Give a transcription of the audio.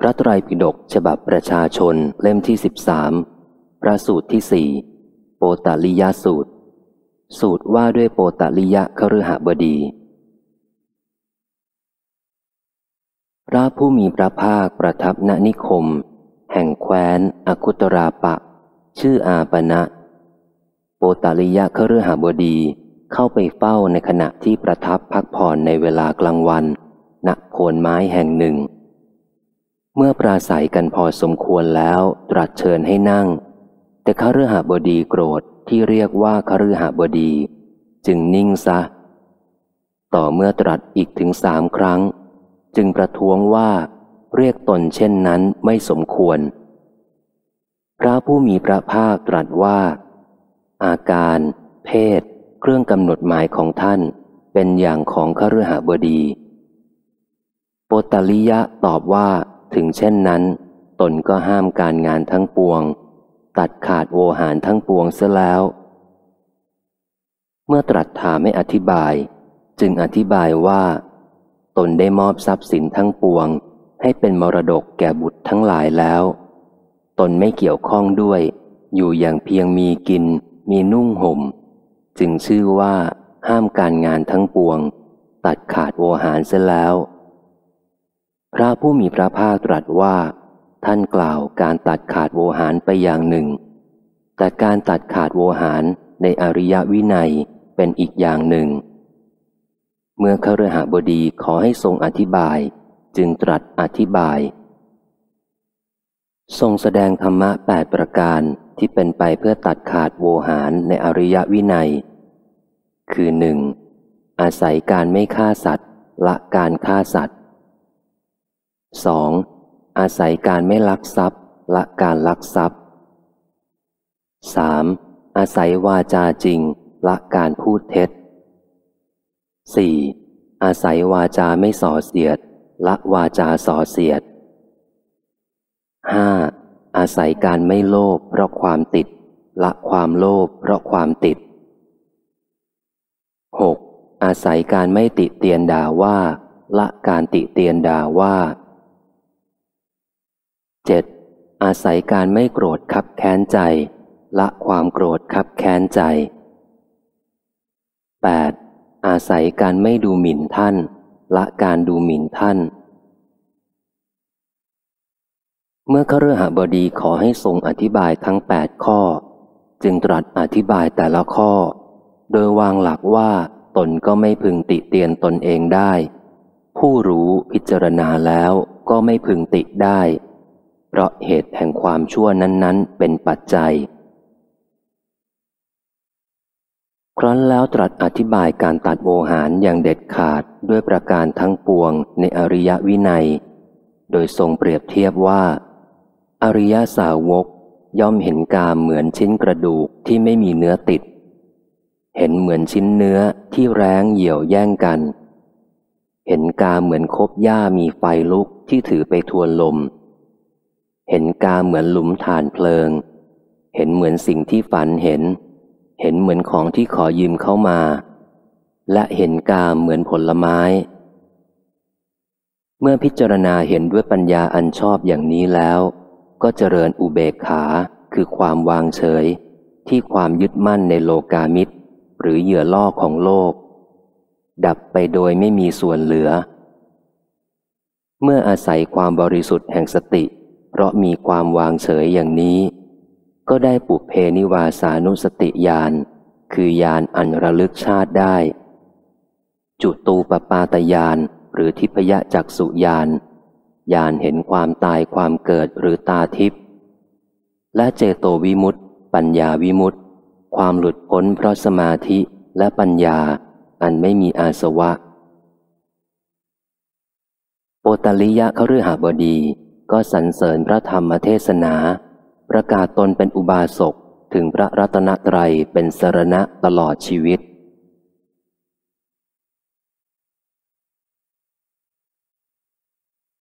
พระไตรปิฎกฉบับประชาชนเล่มที่สิบสามพระสูตรที่สี่โปตาลิยาสูตร สูตรว่าด้วยโปตาลิยะคฤหบดี พระผู้มีพระภาคประทับณนิคม แห่งแคว้นอคุตราปะ ชื่ออาปณะโปตาลิยะคฤหบดีเข้าไปเฝ้าในขณะที่ประทับพักผ่อนในเวลากลางวันณโคนไม้แห่งหนึ่ง เมื่อปราศัยกันพอสมควรแล้วตรัสเชิญให้นั่ง แต่คฤหบดีโกรธที่เรียกว่าคฤหบดี จึงนิ่งซะ ต่อเมื่อตรัสอีกถึงสามครั้ง จึงประท้วงว่า เรียกตนเช่นนั้นไม่สมควร พระผู้มีพระภาคตรัสว่า อาการ เพศ เครื่องกำหนดหมายของท่านเป็นอย่างของคฤหบดี โปตลิยะตอบว่า ถึงเช่นนั้น ตนก็ห้ามการงานทั้งปวง ตัดขาดโวหารทั้งปวงเสียแล้ว เมื่อตรัสถามให้อธิบาย จึงอธิบายว่า ตนได้มอบทรัพย์สินทั้งปวง ให้เป็นมรดกแก่บุตรทั้งหลายแล้ว ตนไม่เกี่ยวข้องด้วย อยู่อย่างเพียงมีกิน มีนุ่งห่ม จึงชื่อว่าห้ามการงานทั้งปวง ตัดขาดโวหารเสียแล้ว ระผู้มีพระภาคตรัสว่า ท่านกล่าวการตัดขาดโวหารไปอย่างหนึ่ง แต่การตัดขาดโวหารในอริยวินัยเป็นอีกอย่างหนึ่ง เมื่อคฤหบดีขอให้ทรงอธิบาย จึงตรัสอธิบาย ทรงแสดงธรรมะแปดประการที่เป็นไปเพื่อตัดขาดโวหารในอริยวินัย คือหนึ่งอาศัยการไม่ฆ่าสัตว์ ละการฆ่าสัตว์ 2. อาศัยการไม่ลักทรัพย์ ละการลักทรัพย์ 3. อาศัยวาจาจริง ละการพูดเท็จ 4. อาศัยวาจาไม่ส่อเสียด ละวาจาส่อเสียด 5. อาศัยการไม่โลภเพราะความติด ละความโลภเพราะความติด 6. อาศัยการไม่ติเตียนด่าว่า ละการติเตียนด่าว่า 7. อาศัยการไม่โกรธคับแค้นใจ ละความโกรธคับแค้นใจ 8. อาศัยการไม่ดูหมิ่นท่าน ละการดูหมิ่นท่าน เมื่อคฤหบดีขอให้ทรงอธิบายทั้งแปดข้อ จึงตรัสอธิบายแต่ละข้อ โดยวางหลักว่าตนก็ไม่พึงติเตียนตนเองได้ ผู้รู้พิจารณาแล้วก็ไม่พึงติได้ เพราะเหตุแห่งความชั่วนั้น ๆ เป็นปัจจัย ครั้นแล้วตรัสอธิบายการตัดโวหารอย่างเด็ดขาดด้วยประการทั้งปวงในอริยวินัย โดยทรงเปรียบเทียบว่า อริยสาวกย่อมเห็นกามเหมือนชิ้นกระดูกที่ไม่มีเนื้อติด เห็นเหมือนชิ้นเนื้อที่แร้งเหี่ยวแย่งกัน เห็นกามเหมือนคบหญ้ามีไฟลุกที่ถือไปทวนลม เห็นกาเหมือนหลุมฐานเพลิง เห็นเหมือนสิ่งที่ฝันเห็น เห็นเหมือนของที่ขอยืมเข้ามา และเห็นกาเหมือนผลไม้ เมื่อพิจารณาเห็นด้วยปัญญาอันชอบอย่างนี้แล้ว ก็เจริญอุเบกขาคือความวางเฉย ที่ความยึดมั่นในโลกามิตร หรือเหยื่อล่อของโลก ดับไปโดยไม่มีส่วนเหลือ เมื่ออาศัยความบริสุทธิ์แห่งสติ ราะมีความวางเฉยอย่างนี้ ก็ได้ปุเพนิวาสานุสติญาณคือญาณอันระลึกชาติได้ จุตูปปาตญาณหรือทิพยจักสุญาณญาณเห็นความตายความเกิดหรือตาทิพย์และเจโตวิมุตติ ปัญญาวิมุตติ ความหลุดพ้นเพราะสมาธิและปัญญาอันไม่มีอาสวะโปตลิยะเขาฤหาบดี ก็สรรเสริญพระธรรมเทศนา ประกาศตนเป็นอุบาสกถึงพระรัตนตรัยเป็นสรณะตลอดชีวิต